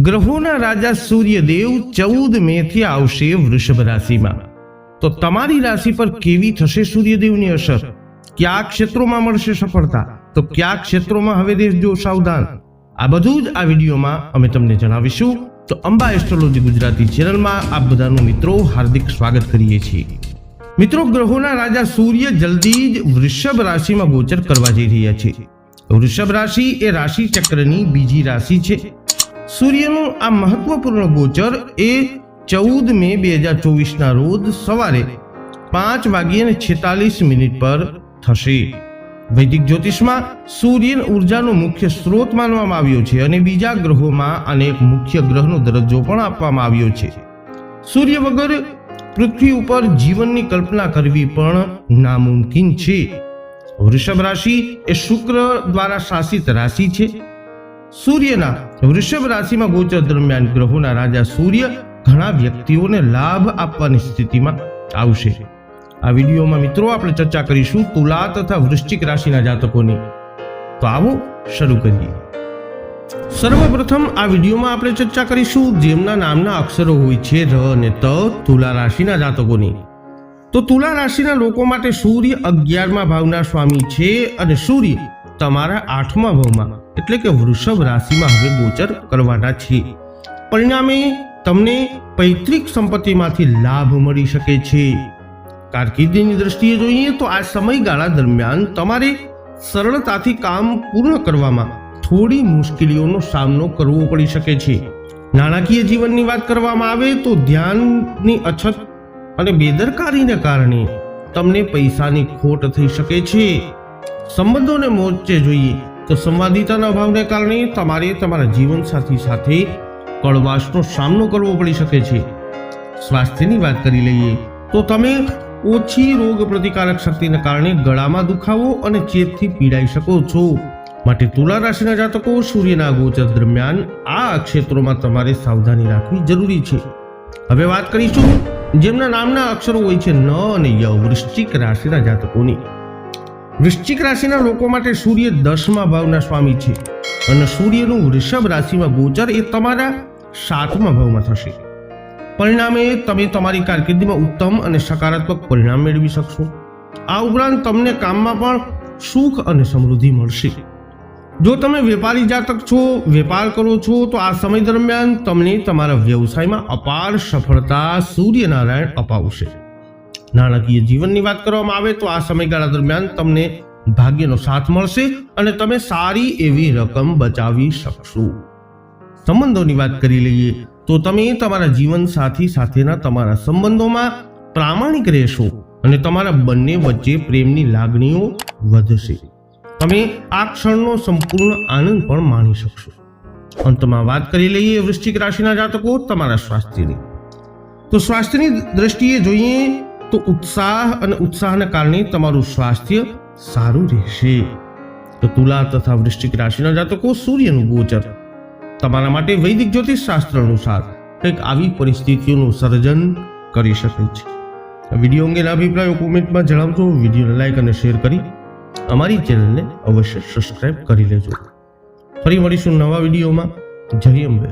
ગ્રહોના રાજા સૂર્યદેવ ચૌદ મે થી આવશે વૃષભ રાશિમાં. તો તમારી રાશિ પર કેવી થશે સૂર્યદેવની અસર? કયા ક્ષેત્રોમાં મળશે સફળતા? તો કયા ક્ષેત્રોમાં? હવે રહેજો સાવધાન. આ બધું જ આ વિડીયોમાં અમે તમને જણાવીશું. તો અંબા એસ્ટ્રોલોજી ગુજરાતી ચેનલમાં આપ બધાનું મિત્રો હાર્દિક સ્વાગત કરીએ છીએ. મિત્રો, ગ્રહોના રાજા સૂર્ય જલ્દી જ વૃષભ રાશિમાં ગોચર કરવા જઈ રહ્યા છે. વૃષભ રાશિ એ રાશિ ચક્રની બીજી રાશિ છે. સૂર્યનું આ મહત્વપૂર્ણ ગોચર એ ચૌદ મે બે હજાર ચોવીસના રોજ સવારે પાંચ વાગ્યે અને છેતાલીસ મિનિટ પર થશે. વૈદિક જ્યોતિષમાં સૂર્ય ઉર્જાનો મુખ્ય સ્ત્રોત માનવામાં આવ્યો છે અને બીજા ગ્રહોમાં આને એક મુખ્ય ગ્રહનો દરજ્જો પણ આપવામાં આવ્યો છે. સૂર્ય વગર પૃથ્વી ઉપર જીવનની કલ્પના કરવી પણ નામુમકિન છે. વૃષભ રાશિ એ શુક્ર દ્વારા શાસિત રાશિ છે. સૂર્યના વૃષભ રાશિમાં ગોચર દરમિયાન ગ્રહોના રાજા સૂર્ય ઘણા વ્યક્તિઓને લાભ આપવાની સ્થિતિમાં આવશે. આ વિડીયોમાં મિત્રો આપણે ચર્ચા કરીશું તુલા તથા વૃશ્ચિક રાશિના જાતકોની. તો આવો શરૂ કરીએ. સર્વપ્રથમ આ વિડીયોમાં આપણે ચર્ચા કરીશું જેમના નામના અક્ષરો હોય છે ર અને ત તુલા રાશિના જાતકોની. તો તુલા રાશિના લોકો માટે સૂર્ય અગિયારમા ભાવના સ્વામી છે અને સૂર્ય તમારા આઠમા ભાવમાં. એટલે કે વૃષભ રાશિમાં હવે ગોચર કરવાના છે. પરિણામે તમને પૈતૃક સંપત્તિમાંથી લાભ મળી શકે છે. કારકિર્દીની દ્રષ્ટિએ જોઈએ તો આ સમયગાળા દરમિયાન તમારે સરળતાથી કામ પૂર્ણ કરવામાં થોડી મુશ્કેલીઓનો સામનો કરવો પડી શકે છે. નાણાકીય જીવનની વાત કરવામાં આવે તો ધ્યાનની અછત અને બેદરકારીને કારણે તમને પૈસાની ખોટ થઈ શકે છે. સંબંધોને મોરચે જોઈએ. તો સંવાદિતાના અભાવને કારણે તમારે તમારા જીવનસાથી સાથે કળવાશનો સામનો કરવો પડી શકે છે. સ્વાસ્થ્યની વાત કરી લઈએ તો તમે ઓછી રોગ પ્રતિકારક શક્તિને કારણે ગળામાં દુખાવો અને ચેપથી પીડાઈ શકો છો. માટે તુલા રાશિના જાતકો સૂર્યના ગોચર દરમિયાન આ ક્ષેત્રોમાં તમારે સાવધાની રાખવી જરૂરી છે. હવે વાત કરીશું જેમના નામના અક્ષરો હોય છે ન અને ય વૃશ્ચિક રાશિના જાતકોની. વૃશ્ચિક રાશિના લોકો માટે સૂર્ય દસમા ભાવના સ્વામી છે. અને સૂર્યનું વૃષભ રાશિમાં ગોચર એ તમારા સાતમા ભાવમાં થશે. પરિણામે તમે તમારી કારકિર્દીમાં ઉત્તમ અને સકારાત્મક પરિણામ મેળવી શકશો. આ ઉપરાંત તમને કામમાં પણ સુખ અને સમૃદ્ધિ મળશે. જો તમે વેપારી જાતક છો, વેપાર કરો છો, તો આ સમય દરમિયાન તમને તમારા વ્યવસાયમાં અપાર સફળતા સૂર્યનારાયણ અપાવશે. નાણાકીય જીવનની વાત કરવામાં આવે તો આ સમયગાળા દરમિયાન તમને ભાગ્યનો સાથ મળશે અને તમે સારી એવી રકમ બચાવી શકશો. સંબંધોની વાત કરી લઈએ તો તમે તમારા જીવન સાથી સાથેના તમારા સંબંધોમાં પ્રામાણિક રહેશો અને તમારા બંને વચ્ચે પ્રેમની લાગણીઓ વધશે. તમે આ ક્ષણનો સંપૂર્ણ આનંદ પણ માણી શકશો. અંતમાં વાત કરી લઈએ વૃશ્ચિક રાશિના જાતકો તમારા સ્વાસ્થ્યની. તો સ્વાસ્થ્યની દ્રષ્ટિએ જોઈએ તો ઉત્સાહ અને ઉત્સાહના કારણે તમારું સ્વાસ્થ્ય સારું રહેશે. તો તુલા તથા વૃશ્ચિક રાશિના જાતકો સૂર્યનું ગોચર. તમારા માટે વૈદિક જ્યોતિષ શાસ્ત્ર અનુસાર કંઈક આવી પરિસ્થિતિઓનું સર્જન કરી શકે છે. વીડિયો અંગેના અભિપ્રાયો કોમેન્ટમાં જણાવજો, વિડીયોને લાઈક અને શેર કરી અમારી ચેનલને અવશ્ય સબસ્ક્રાઇબ કરી લેજો. ફરી મળીશું નવા વિડીયોમાં. જય અંબે.